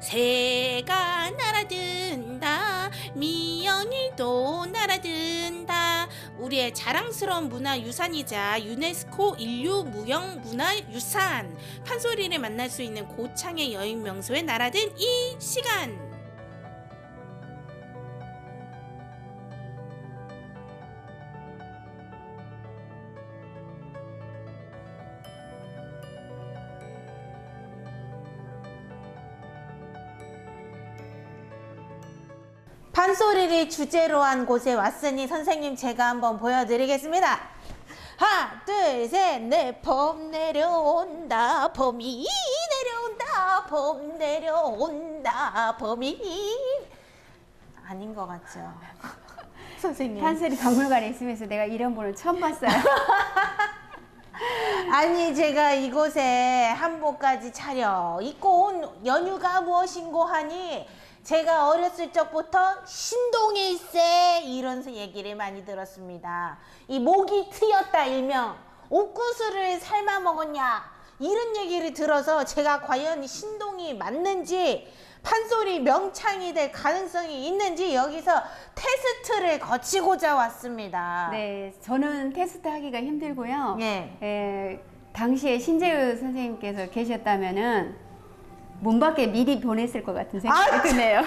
새가 날아든다 미연이도 날아든다. 우리의 자랑스러운 문화유산이자 유네스코 인류 무형 문화유산. 판소리를 만날 수 있는 고창의 여행 명소에 날아든 이 시간 판소리를 주제로 한 곳에 왔으니 선생님 제가 한번 보여드리겠습니다. 하나, 둘, 셋, 넷, 봄 내려온다, 봄이 내려온다, 봄 내려온다, 봄이 아닌 것 같죠? 선생님. 판소리 박물관에 있으면서 내가 이런 분을 처음 봤어요. 아니 제가 이곳에 한복까지 차려 입고 온 연유가 무엇인고 하니 제가 어렸을 적부터 신동일세 이런 얘기를 많이 들었습니다. 이 목이 트였다 일명 옥구슬을 삶아 먹었냐 이런 얘기를 들어서 제가 과연 신동이 맞는지 판소리 명창이 될 가능성이 있는지 여기서 테스트를 거치고자 왔습니다. 네, 저는 테스트 하기가 힘들고요. 예. 에, 당시에 신재우 선생님께서 계셨다면은 문 밖에 미리 보냈을 것 같은 생각이 아, 드네요.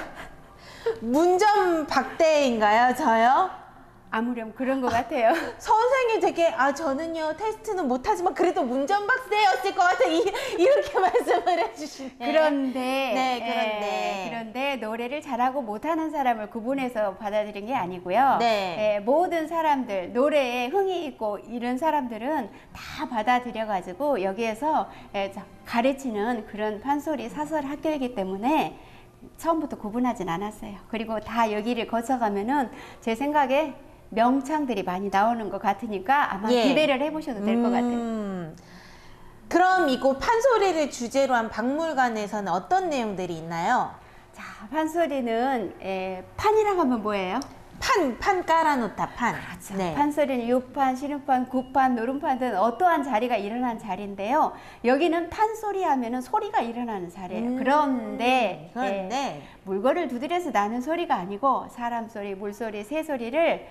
문전 박대인가요, 저요? 아무렴 그런 것 같아요. 선생님 되게 아 저는요 테스트는 못하지만 그래도 문전 박대였을 것 같아 이, 이렇게 말씀을 해주시네. 그런데 네, 그런데. 에, 그런데 노래를 잘하고 못하는 사람을 구분해서 받아들인 게 아니고요. 네. 에, 모든 사람들 노래에 흥이 있고 이런 사람들은 다 받아들여 가지고 여기에서 에, 자, 가르치는 그런 판소리 사설 학교이기 때문에 처음부터 구분하진 않았어요. 그리고 다 여기를 거쳐가면은 제 생각에 명창들이 많이 나오는 것 같으니까 아마 예. 기대를 해보셔도 될것 같아요. 음, 그럼 이곳 판소리를 주제로 한 박물관에서는 어떤 내용들이 있나요? 자, 판소리는 에, 판이라고 하면 뭐예요? 판, 판 깔아놓다, 판. 네. 판소리는 6판, 신음판, 9판, 노름판 등 어떠한 자리가 일어난 자리인데요. 여기는 판소리 하면은 소리가 일어나는 자리예요. 음, 그런데, 그런데. 예, 물건을 두드려서 나는 소리가 아니고 사람 소리, 물 소리, 새 소리를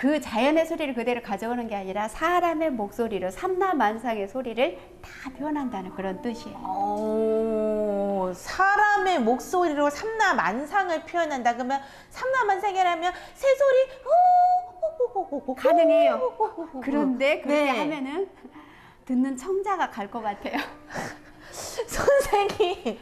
그 자연의 소리를 그대로 가져오는 게 아니라 사람의 목소리로 삼라만상의 소리를 다 표현한다는 그런 뜻이에요. 오, 사람의 목소리로 삼라 만상을 표현한다. 그러면 삼라 만상이라면 새소리 오, 가능해요. 그런데 그렇게 네. 하면은 듣는 청자가 갈 것 같아요. 선생님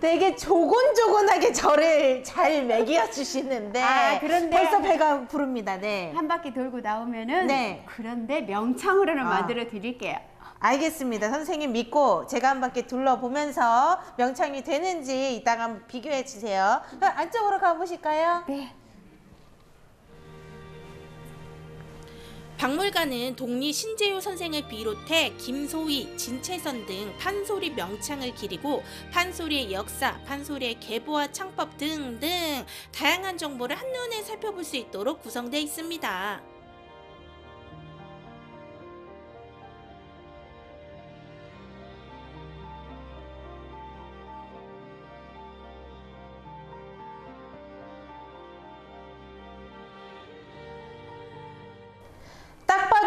되게 조곤조곤하게 저를 잘 먹여 주시는데 아, 그런데- 벌써 배가 부릅니다. 네. 한 바퀴 돌고 나오면은 네. 그런데 명창으로는 아. 만들어 드릴게요. 알겠습니다. 선생님 믿고 제가 한 바퀴 둘러보면서 명창이 되는지 이따가 한번 비교해 주세요. 그럼 안쪽으로 가보실까요? 네. 박물관은 독리 신재효 선생을 비롯해 김소희, 진채선 등 판소리 명창을 기리고 판소리의 역사, 판소리의 계보와 창법 등등 다양한 정보를 한눈에 살펴볼 수 있도록 구성되어 있습니다.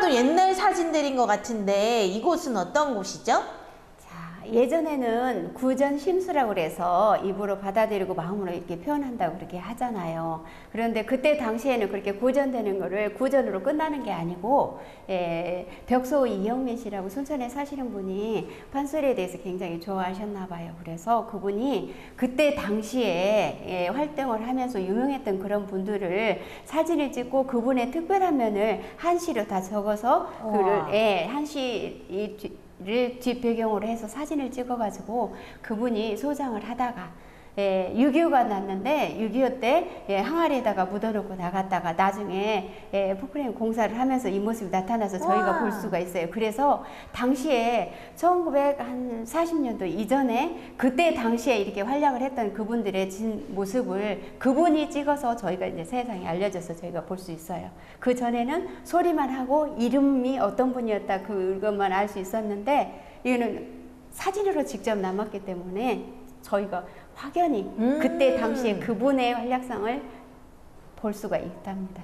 봐도 옛날 사진들인 것 같은데 이곳은 어떤 곳이죠? 자, 예전에는 구전 심수라고 그래서 입으로 받아들이고 마음으로 이렇게 표현한다고 그렇게 하잖아요. 그런데 그때 당시에는 그렇게 구전되는 거를 구전으로 끝나는 게 아니고 예, 벽소 이영민 씨라고 순천에 사시는 분이 판소리에 대해서 굉장히 좋아하셨나 봐요. 그래서 그분이 그때 당시에 예, 활동을 하면서 유명했던 그런 분들을 사진을 찍고 그분의 특별한 면을 한시로 다 적어서. 그를 예, 한시 이 뒷배경으로 해서 사진을 찍어가지고 그분이 소장을 하다가 예, 6.25가 났는데 6.25 때 예, 항아리에다가 묻어놓고 나갔다가 나중에 예, 포크레인 공사를 하면서 이 모습이 나타나서 저희가 와. 볼 수가 있어요. 그래서 당시에 1940년도 이전에 그때 당시에 이렇게 활약을 했던 그분들의 진 모습을 그분이 찍어서 저희가 이제 세상에 알려져서 저희가 볼 수 있어요. 그 전에는 소리만 하고 이름이 어떤 분이었다 그것만 알 수 있었는데 이거는 사진으로 직접 남았기 때문에 저희가 확연히 음. 그때 당시에 그분의 활약상을 볼 수가 있답니다.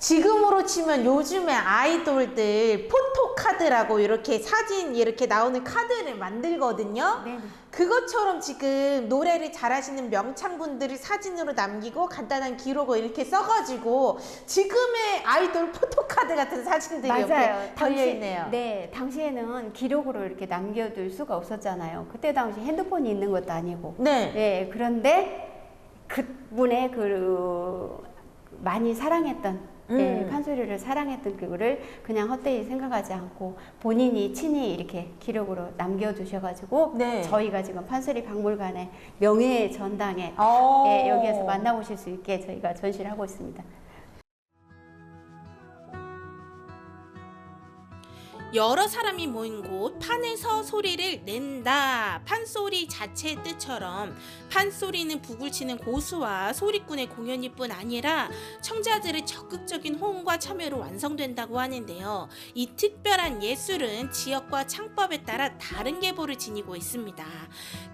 지금으로 치면 요즘에 아이돌들 포토카드라고 이렇게 사진 이렇게 나오는 카드를 만들거든요. 네. 그것처럼 지금 노래를 잘하시는 명창분들을 사진으로 남기고 간단한 기록을 이렇게 써가지고 지금의 아이돌 포토카드 같은 사진들이 옆에 달려 있네요. 네, 당시에는 기록으로 이렇게 남겨둘 수가 없었잖아요. 그때 당시 핸드폰이 있는 것도 아니고. 네. 네, 그런데 그분의 그 많이 사랑했던 예, 음. 판소리를 사랑했던 그거를 그냥 헛되이 생각하지 않고 본인이 친히 이렇게 기록으로 남겨두셔가지고 네. 저희가 지금 판소리 박물관의 명예의 전당에 어. 예, 여기에서 만나보실 수 있게 저희가 전시를 하고 있습니다. 여러 사람이 모인 곳 판에서 소리를 낸다. 판소리 자체의 뜻처럼 판소리는 북을 치는 고수와 소리꾼의 공연일 뿐 아니라 청자들의 적극적인 호응과 참여로 완성된다고 하는데요. 이 특별한 예술은 지역과 창법에 따라 다른 계보를 지니고 있습니다.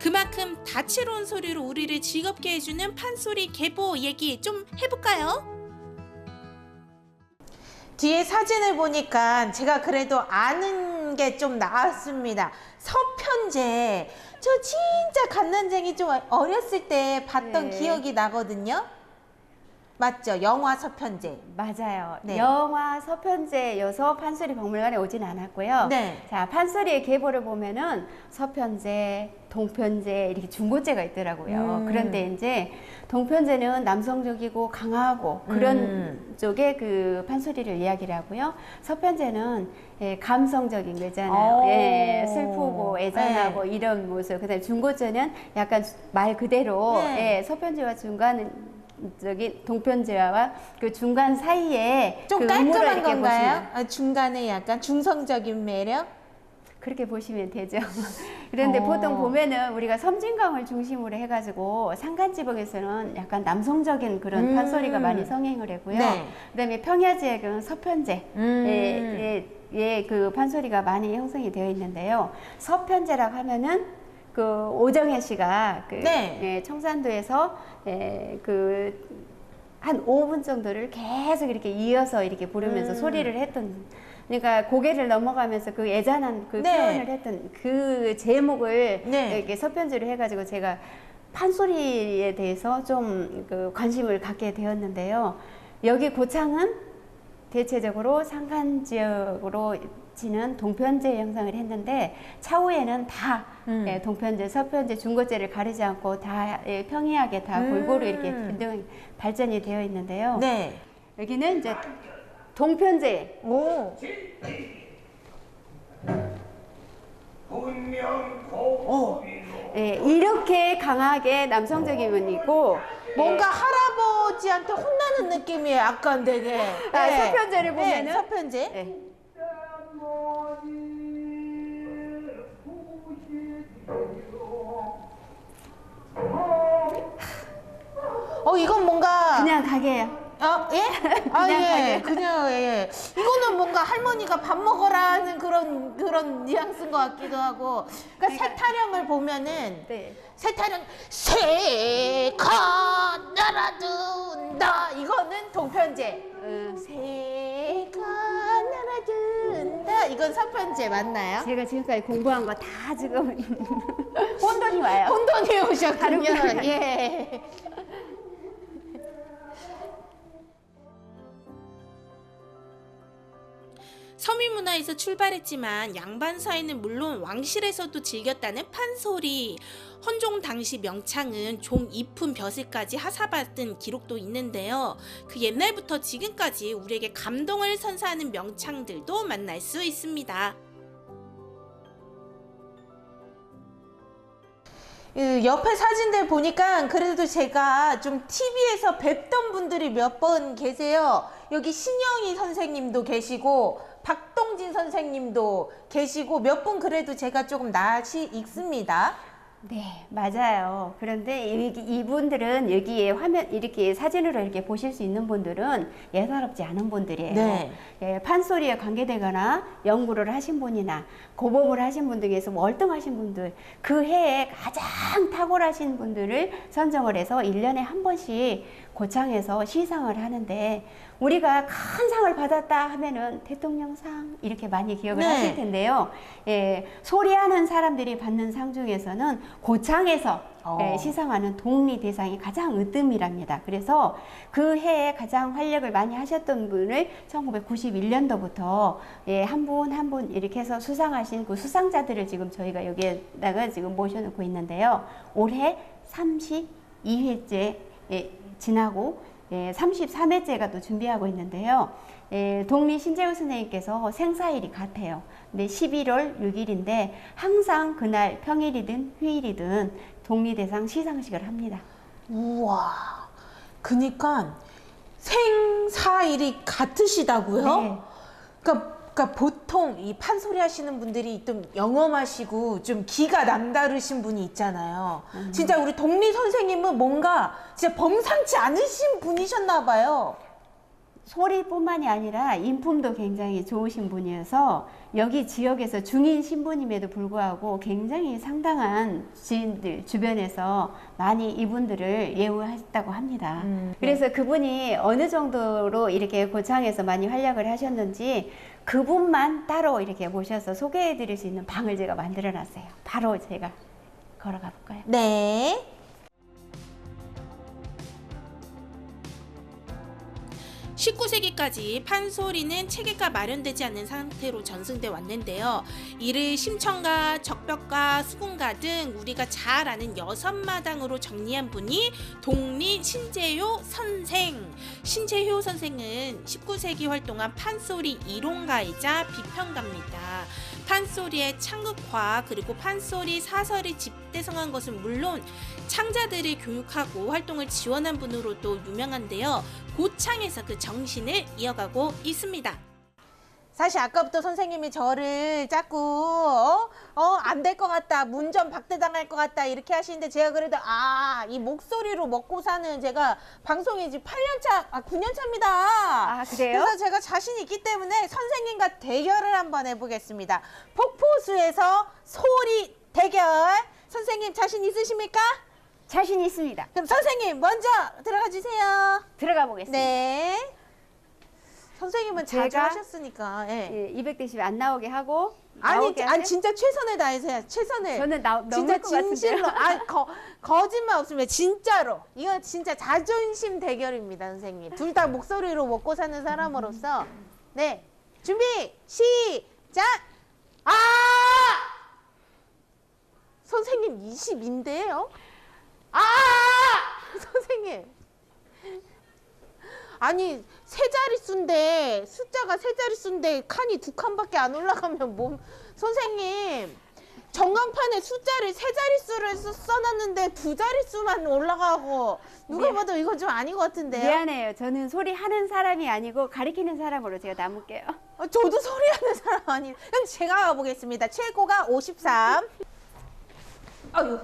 그만큼 다채로운 소리로 우리를 즐겁게 해주는 판소리 계보 얘기 좀 해볼까요? 뒤에 사진을 보니까 제가 그래도 아는 게 좀 나왔습니다. 서편제. 저 진짜 갓난쟁이 좀 어렸을 때 봤던 네. 기억이 나거든요. 맞죠? 영화 서편제. 맞아요. 네. 영화 서편제여서 판소리 박물관에 오진 않았고요. 네. 자, 판소리의 계보를 보면은 서편제, 동편제 이렇게 중고제가 있더라고요. 음. 그런데 이제 동편제는 남성적이고 강하고 그런 음. 쪽의 그 판소리를 이야기를 하고요. 서편제는 예, 감성적인 거잖아요. 오. 예, 슬프고 애잔하고 네. 이런 모습. 그다음에 중고제는 약간 말 그대로 네. 예, 서편제와 중간 저기 동편제와 그 중간 사이에 좀 그 깔끔한 건가요? 아, 중간에 약간 중성적인 매력? 그렇게 보시면 되죠. 그런데 어. 보통 보면은 우리가 섬진강을 중심으로 해가지고 산간지방에서는 약간 남성적인 그런 음. 판소리가 많이 성행을 했고요. 네. 그다음에 평야지역은 서편제, 음. 예, 예, 예, 그 판소리가 많이 형성이 되어 있는데요. 서편제라고 하면은 그 오정혜 씨가 그 네. 예, 청산도에서 예, 그한 5분 정도를 계속 이렇게 이어서 이렇게 부르면서 음. 소리를 했던 그러니까 고개를 넘어가면서 그 애잔한 그 네. 표현을 했던 그 제목을 네. 이렇게 서편지로 해가지고 제가 판소리에 대해서 좀 그 관심을 갖게 되었는데요. 여기 고창은 대체적으로 산간 지역으로 지는 동편제 형성을 했는데 차후에는 다 음. 예, 동편제, 서편제, 중고제를 가리지 않고 다 예, 평이하게 다 골고루 이렇게 음. 균등 발전이 되어 있는데요. 네. 여기는 이제 동편제 오. 오. 예, 이렇게 강하게 남성적인 면이고 뭔가 할아버지한테 혼나는 느낌이에요. 약간 되게. 아, 서편제를 보면은? 네, 서편제. 예, 그냥, 예. 이거는 뭔가 할머니가 밥 먹어라 하는 그런, 그런 뉘앙스인 것 같기도 하고. 그러니까 세타령을 보면은, 네. 세타령, 새가 날아든다. 이거는 동편제. 음, 새가 날아든다. 이건 서편제 맞나요? 제가 지금까지 공부한 거 다 지금 혼돈이 와요. 혼돈이 오셨군요. 예. 서민 문화에서 출발했지만 양반 사이는 물론 왕실에서도 즐겼다는 판소리. 헌종 당시 명창은 종 이품 벼슬까지 하사받은 기록도 있는데요. 그 옛날부터 지금까지 우리에게 감동을 선사하는 명창들도 만날 수 있습니다. 그 옆에 사진들 보니까 그래도 제가 좀 TV에서 뵙던 분들이 몇 번 계세요. 여기 신영희 선생님도 계시고 박동진 선생님도 계시고 몇 분 그래도 제가 조금 낯이 익습니다. 네, 맞아요. 그런데 여기 이분들은 여기에 화면 이렇게 사진으로 이렇게 보실 수 있는 분들은 예사롭지 않은 분들이에요. 네. 예, 판소리에 관계되거나 연구를 하신 분이나 고법을 하신 분 중에서 월등하신 분들, 그 해에 가장 탁월하신 분들을 선정을 해서 일년에한 번씩 고창에서 시상을 하는데 우리가 큰 상을 받았다 하면은 대통령상 이렇게 많이 기억을 네. 하실 텐데요. 예, 소리하는 사람들이 받는 상 중에서는 고창에서 어. 예, 시상하는 독리 대상이 가장 으뜸이랍니다. 그래서 그 해에 가장 활약을 많이 하셨던 분을 1991년도부터 예, 한 분 한 분 이렇게 해서 수상하신 그 수상자들을 지금 저희가 여기에다가 지금 모셔놓고 있는데요. 올해 32회째 예, 지나고 예, 33회째가 또 준비하고 있는데요. 예, 독리 신재우 선생님께서 생사일이 같아요. 근데 11월 6일인데 항상 그날 평일이든 휴일이든 독리대상 시상식을 합니다. 우와. 그니까 생사일이 같으시다고요? 네. 그러니까, 그러니까 보통 이 판소리 하시는 분들이 좀 영험하시고 좀 기가 남다르신 분이 있잖아요. 음. 진짜 우리 독리 선생님은 뭔가 진짜 범상치 않으신 분이셨나 봐요. 소리뿐만이 아니라 인품도 굉장히 좋으신 분이어서 여기 지역에서 중인 신부님에도 불구하고 굉장히 상당한 지인들 주변에서 많이 이분들을 예우했다고 합니다. 음, 네. 그래서 그분이 어느 정도로 이렇게 고창에서 많이 활약을 하셨는지 그분만 따로 이렇게 모셔서 소개해 드릴 수 있는 방을 제가 만들어 놨어요. 바로 제가 걸어가 볼까요? 네. 십구 세기까지 판소리는 체계가 마련되지 않는 상태로 전승돼 왔는데요. 이를 심청가, 적벽가, 수군가 등 우리가 잘 아는 여섯 마당으로 정리한 분이 독리 신재효 선생. 신재효 선생은 19세기 활동한 판소리 이론가이자 비평가입니다. 판소리의 창극화 그리고 판소리 사설이 집대성한 것은 물론 창자들을 교육하고 활동을 지원한 분으로도 유명한데요. 고창에서 그 정신을 이어가고 있습니다. 사실 아까부터 선생님이 저를 자꾸 어? 어, 안 될 것 같다. 문전 박대당할 것 같다. 이렇게 하시는데 제가 그래도 아, 이 목소리로 먹고 사는 제가 방송이 지금 8년 차, 아, 9년 차입니다. 아, 그래요? 그래서 제가 자신 있기 때문에 선생님과 대결을 한번 해보겠습니다. 폭포수에서 소리 대결. 선생님 자신 있으십니까? 자신 있습니다. 그럼 선생님 먼저 들어가 주세요. 들어가 보겠습니다. 네. 선생님은 자주 제가- 하셨으니까. 예. 예, 200대씩 안 나오게 하고 아니, 나오게 아니? 진짜 최선을 다해서 요. 최선을. 저는 나, 넘을 진짜 것 진실로. 같은데요. 아, 거, 거짓말 없으면 진짜로. 이거 진짜 자존심 대결입니다, 선생님. 둘 다 목소리로 먹고 사는 사람으로서. 네. 준비, 시작! 아! 선생님 20인데요? 아! 선생님. 아니 세 자릿수인데 숫자가 세 자릿수인데 칸이 두 칸밖에 안 올라가면 몸 선생님 전광판에 숫자를 세 자릿수를 써- 써놨는데 두 자릿수만 올라가고 누가 미안. 봐도 이건 좀 아닌 것 같은데요? 미안해요. 저는 소리 하는 사람이 아니고 가리키는 사람으로 제가 남을게요. 어, 저도 소리하는 사람 아니. 그럼 제가 가보겠습니다. 최고가 53. 아유.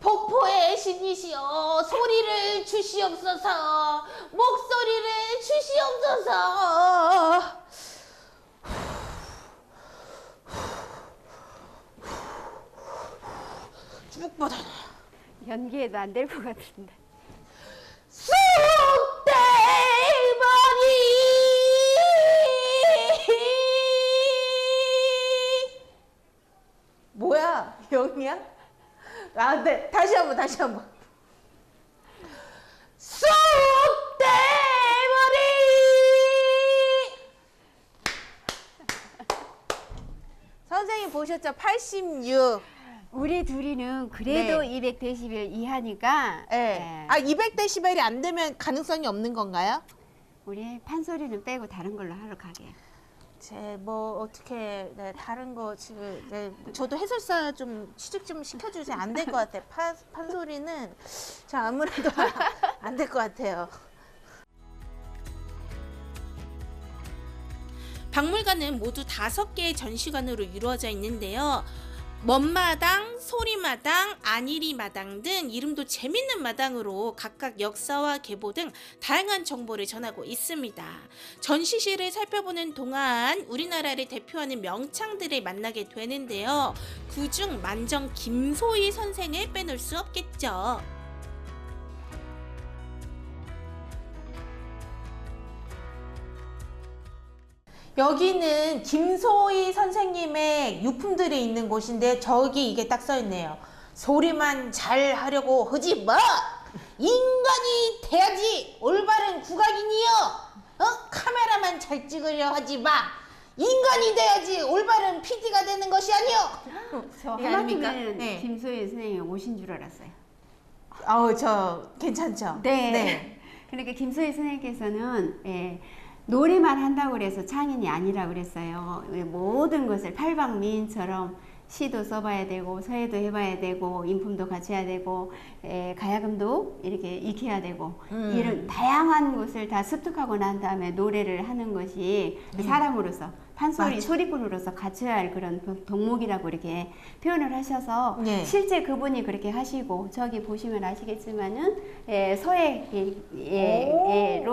폭포의 신이시여 소리를 주시옵소서 목소리를 주시옵소서 쭉 뻗어 연기해도 안 될 것 같은데. 아, 네 다시 한 번 다시 한 번 쑥대머리 선생님 보셨죠? 86 우리 둘이는 그래도 네. 200데시벨 이하니까 예. 예, 아 200데시벨이 안 되면 가능성이 없는 건가요? 우리 판소리는 빼고 다른 걸로 하러 가게. 제 뭐 어떻게 네, 다른 거 지금 네, 저도 해설사 좀 취직 좀 시켜주세요. 안 될 것 같아. 파, 판소리는 자 아무래도 안 될 것 같아요. 박물관은 모두 다섯 개의 전시관으로 이루어져 있는데요. 먼마당, 소리마당, 안일이마당 등 이름도 재밌는 마당으로 각각 역사와 계보 등 다양한 정보를 전하고 있습니다. 전시실을 살펴보는 동안 우리나라를 대표하는 명창들을 만나게 되는데요. 그중 만정 김소희 선생을 빼놓을 수 없겠죠. 여기는 김소희 선생님의 유품들이 있는 곳인데 저기 이게 딱 써 있네요. 소리만 잘 하려고 하지 마. 인간이 돼야지 올바른 국악인이요. 어? 카메라만 잘 찍으려 하지 마. 인간이 돼야지 올바른 PD가 되는 것이 아니요. 저? 하마터면 네. 김소희 선생님이 오신 줄 알았어요. 아우 저 괜찮죠? 네. 그러니까 김소희 선생님께서는 예, 노래만 한다고 그래서 창인이 아니라 그랬어요. 예, 모든 것을 팔방미인처럼 시도 써봐야 되고 서예도 해봐야 되고 인품도 갖춰야 되고 예, 가야금도 이렇게 익혀야 되고 음. 이런 다양한 것을 다 습득하고 난 다음에 노래를 하는 것이 그 사람으로서 판소리 맞죠. 소리꾼으로서 갖춰야 할 그런 덕목이라고 이렇게 표현을 하셔서 네. 실제 그분이 그렇게 하시고 저기 보시면 아시겠지만은 예, 서예로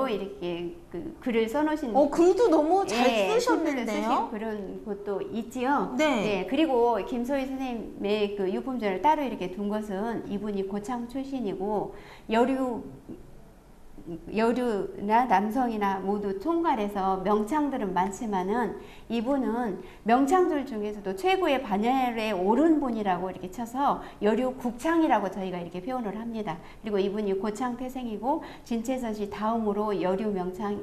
이렇게 그 글을 써놓으신 어 글도 너무 잘 예, 쓰셨는데요. 그런 것도 있지요. 네. 그리고 김소희 선생님의 그 유품전을 따로 이렇게 둔 것은 이분이 고창 출신이고 여류 여류나 남성이나 모두 총괄해서 명창들은 많지만은 이분은 명창들 중에서도 최고의 반열에 오른 분이라고 이렇게 쳐서 여류 국창이라고 저희가 이렇게 표현을 합니다. 그리고 이분이 고창 태생이고 진채선 씨 다음으로 여류 명창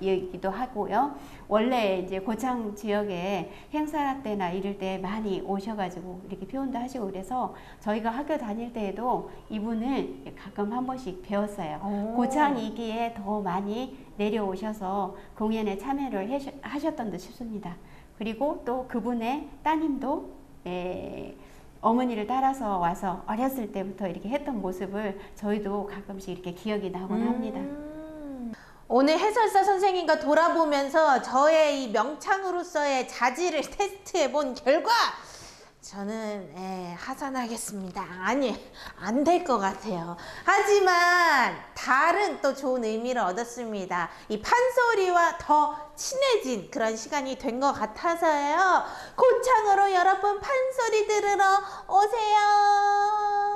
이기도 하고요. 원래 이제 고창 지역에 행사 때나 이럴 때 많이 오셔가지고 이렇게 표현도 하시고 그래서 저희가 학교 다닐 때에도 이분을 가끔 한 번씩 배웠어요. 오. 고창이기에 더 많이 내려오셔서 공연에 참여를 해셔- 하셨던 듯 싶습니다. 그리고 또 그분의 따님도 에, 어머니를 따라서 와서 어렸을 때부터 이렇게 했던 모습을 저희도 가끔씩 이렇게 기억이 나곤 합니다. 음. 오늘 해설사 선생님과 돌아보면서 저의 이 명창으로서의 자질을 테스트해 본 결과 저는 예, 하산하겠습니다. 아니 안 될 것 같아요. 하지만 다른 또 좋은 의미를 얻었습니다. 이 판소리와 더 친해진 그런 시간이 된 것 같아서요. 고창으로 여러분 판소리 들으러 오세요.